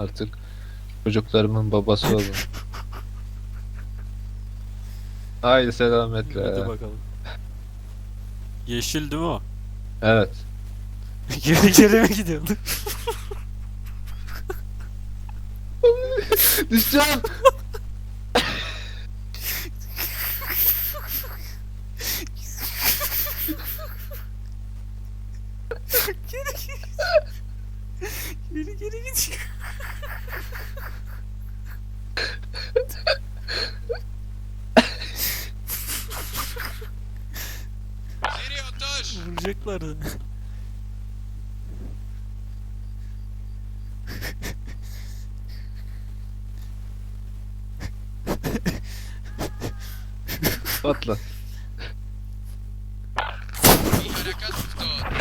Artık çocuklarımın babası oldum. Haydi selametle. Hadi bakalım. Yeşil değil mi o? Evet. geri geri mi gidiyordu? Düşeceğim. Geri geri geri geri git. Geri otur. Vuracaklardı. Patlat. Harekat tuttu.